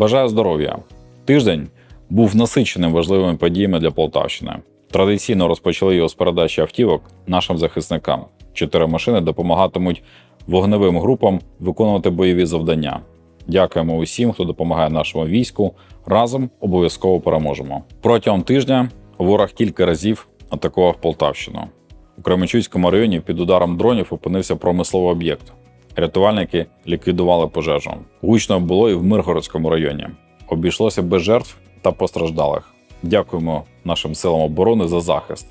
Бажаю здоров'я! Тиждень був насиченим важливими подіями для Полтавщини. Традиційно розпочали його з передачі автівок нашим захисникам. Чотири машини допомагатимуть вогневим групам виконувати бойові завдання. Дякуємо усім, хто допомагає нашому війську. Разом обов'язково переможемо. Протягом тижня ворог кілька разів атакував Полтавщину. У Кременчуцькому районі під ударом дронів опинився промисловий об'єкт. Рятувальники ліквідували пожежу. Гучно було і в Миргородському районі. Обійшлося без жертв та постраждалих. Дякуємо нашим силам оборони за захист.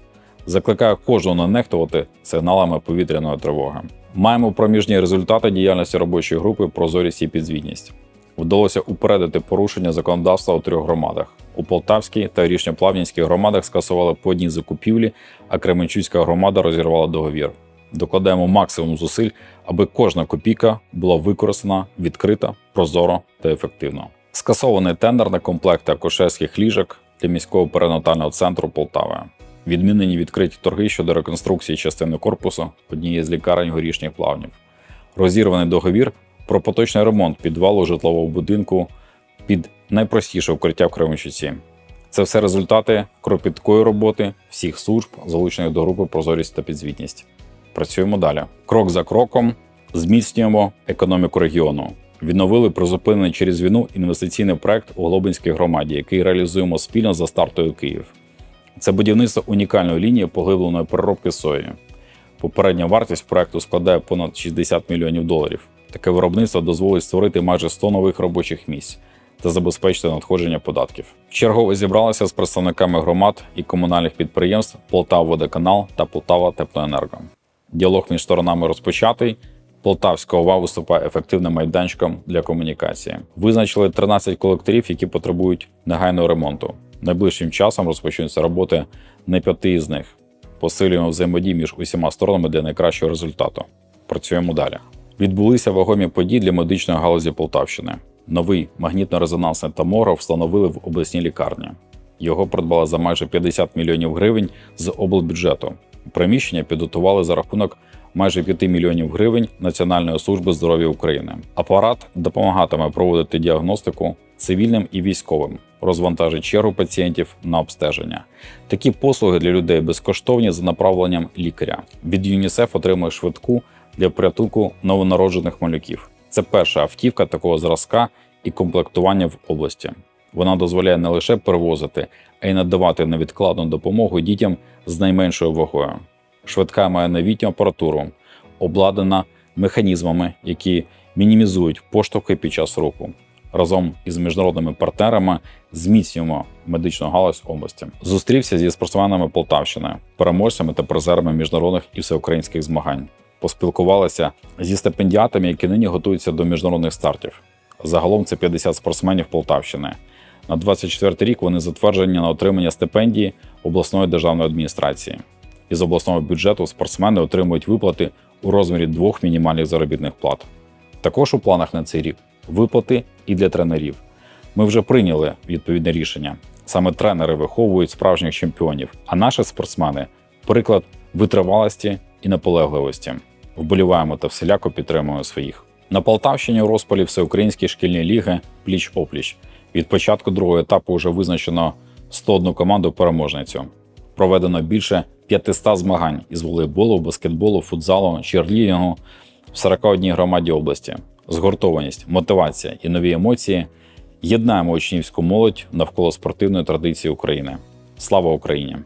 Закликаю кожного не нехтувати сигналами повітряної тривоги. Маємо проміжні результати діяльності робочої групи Прозорість і підзвітність. Вдалося упередити порушення законодавства у трьох громадах. У Полтавській та Рішньоплавнінській громадах скасували по одній закупівлі, а Кременчуцька громада розірвала договір. Докладаємо максимум зусиль, аби кожна копійка була використана відкрито, прозоро та ефективно. Скасований тендер на комплекти акушерських ліжок для міського перинатального центру Полтави. Відмінені відкриті торги щодо реконструкції частини корпусу однієї з лікарень горішніх плавнів. Розірваний договір про поточний ремонт підвалу житлового будинку під найпростіше укриття в Кременчуці. Це все результати кропіткої роботи всіх служб, залучених до групи Прозорість та підзвітність. Працюємо далі. Крок за кроком зміцнюємо економіку регіону. Відновили призупинений через війну інвестиційний проект у Глобинській громаді, який реалізуємо спільно за стартою Київ. Це будівництво унікальної лінії поглибленої переробки сої. Попередня вартість проекту складає понад 60 мільйонів доларів. Таке виробництво дозволить створити майже 100 нових робочих місць та забезпечити надходження податків. Чергово зібралися з представниками громад і комунальних підприємств Полтава-Водоканал та Полтава Теплоенерго. Діалог між сторонами розпочатий. Полтавська ОВА виступає ефективним майданчиком для комунікації. Визначили 13 колекторів, які потребують негайного ремонту. Найближчим часом розпочнуться роботи на п'яти із них. Посилюємо взаємодію між усіма сторонами для найкращого результату. Працюємо далі. Відбулися вагомі події для медичної галузі Полтавщини. Новий магнітно-резонансний томограф встановили в обласній лікарні. Його придбали за майже 50 мільйонів гривень з облбюджету. Приміщення підготували за рахунок майже 5 мільйонів гривень Національної служби здоров'я України. Апарат допомагатиме проводити діагностику цивільним і військовим, розвантажить чергу пацієнтів на обстеження. Такі послуги для людей безкоштовні за направленням лікаря. Від ЮНІСЕФ отримує швидку для порятунку новонароджених малюків. Це перша автівка такого зразка і комплектування в області. Вона дозволяє не лише перевозити, а й надавати невідкладну допомогу дітям з найменшою вагою. Швидка має новітню апаратуру, обладнана механізмами, які мінімізують поштовхи під час руху. Разом із міжнародними партнерами зміцнюємо медичну галузь області. Зустрівся зі спортсменами Полтавщини, переможцями та призерами міжнародних і всеукраїнських змагань. Поспілкувалися зі стипендіатами, які нині готуються до міжнародних стартів. Загалом це 50 спортсменів Полтавщини. На 24 рік вони затверджені на отримання стипендії обласної державної адміністрації. Із обласного бюджету спортсмени отримують виплати у розмірі двох мінімальних заробітних плат. Також у планах на цей рік виплати і для тренерів. Ми вже прийняли відповідне рішення. Саме тренери виховують справжніх чемпіонів, а наші спортсмени приклад витривалості і наполегливості. Вболіваємо та всіляко підтримуємо своїх. На Полтавщині у розпалі всеукраїнські шкільні ліги пліч опліч. Від початку другого етапу вже визначено 101 команду переможницю. Проведено більше 500 змагань із волейболу, баскетболу, футзалу, черлінгу в 41 громаді області. Згуртованість, мотивація і нові емоції єднаємо учнівську молодь навколо спортивної традиції України. Слава Україні!